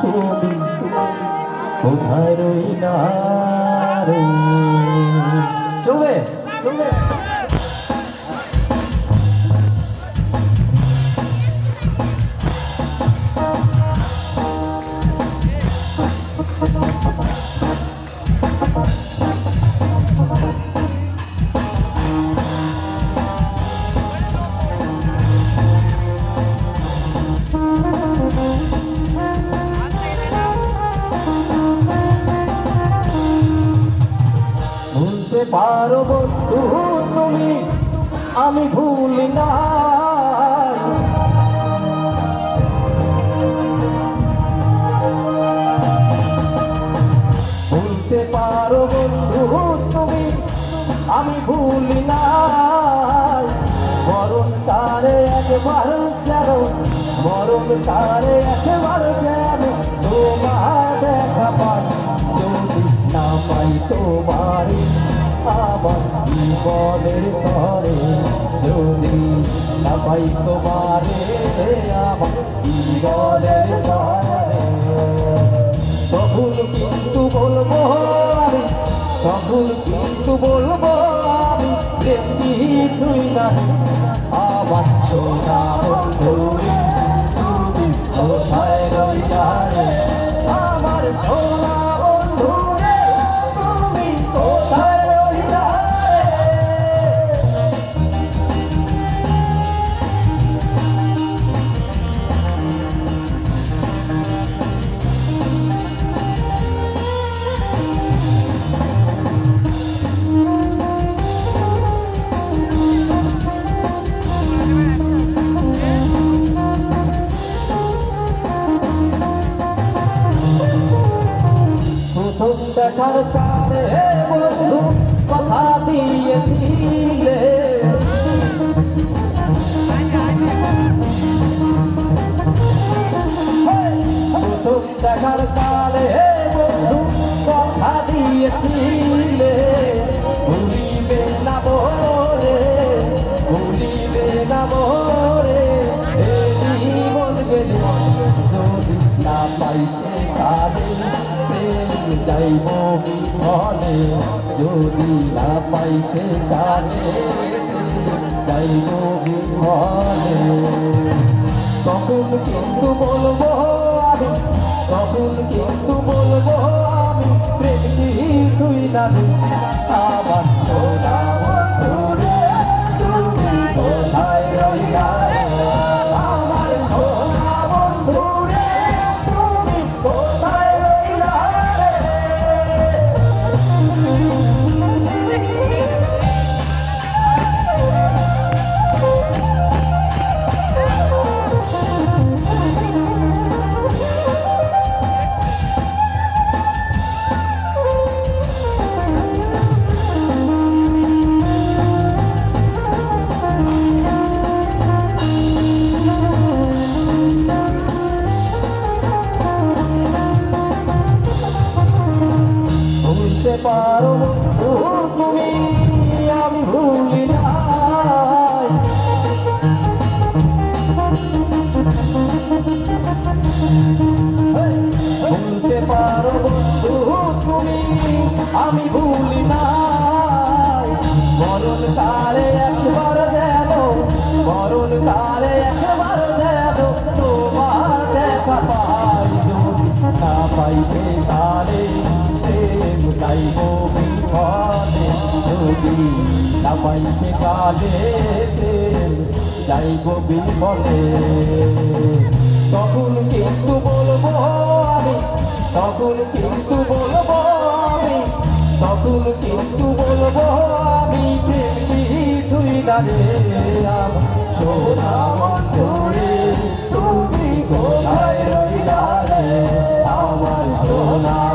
তুমি কোথায় রইলা রে চলবে চলবে। পারো বন্ধু তুমি, আমি ভুলি না। ভুলতে পারো বন্ধু তুমি, আমি ভুলি না। মরণ তারে একবার যেন, মরণ তারে একবার যেন তোমার দেখা পাই। যদি না পাই তোমারে আমার জীবনের ঘরে যদি না পাই তোমারে আমার জীবনের ঘরে তখন কিন্তু বলব আমি তখন কিন্তু বলব আমি প্রেম কিছুই না আমার সোনা দেখার কারে বন্ধু, কথা দিয়েছিলে দেখার কারে বন্ধু, কথা দিয়েছিলে ভুলিবে না বলে ভুলিবে না বলে জীবন গেলে না পাই সে কালে প্রেম যাইব বিফলে, যদি না পাই সে কালে যাইব বিফলে। তখন কিন্তু বলব আমি, তখন কিন্তু বলব আমি, প্রেম কিছুই না তুমি, আমি ভুলি নাই। ভুলতে পারো বন্ধু, তুমি, আমি ভুলি নাই। মরণ কালে একবার যেন মরণ কালে একবার যেন তোমার দেখা পাই। না পাই সে কালে, প্রেম চাইব পদে যদি নামাইতে কালে যাই বলে তখন কিন্তু বলব আমি, তখন কিন্তু বলব আমি, তখন কিন্তু বলব আমি প্রেমটি তুই দাঁড়িয়ে তুমি কোথায় রইলা আমার সোনা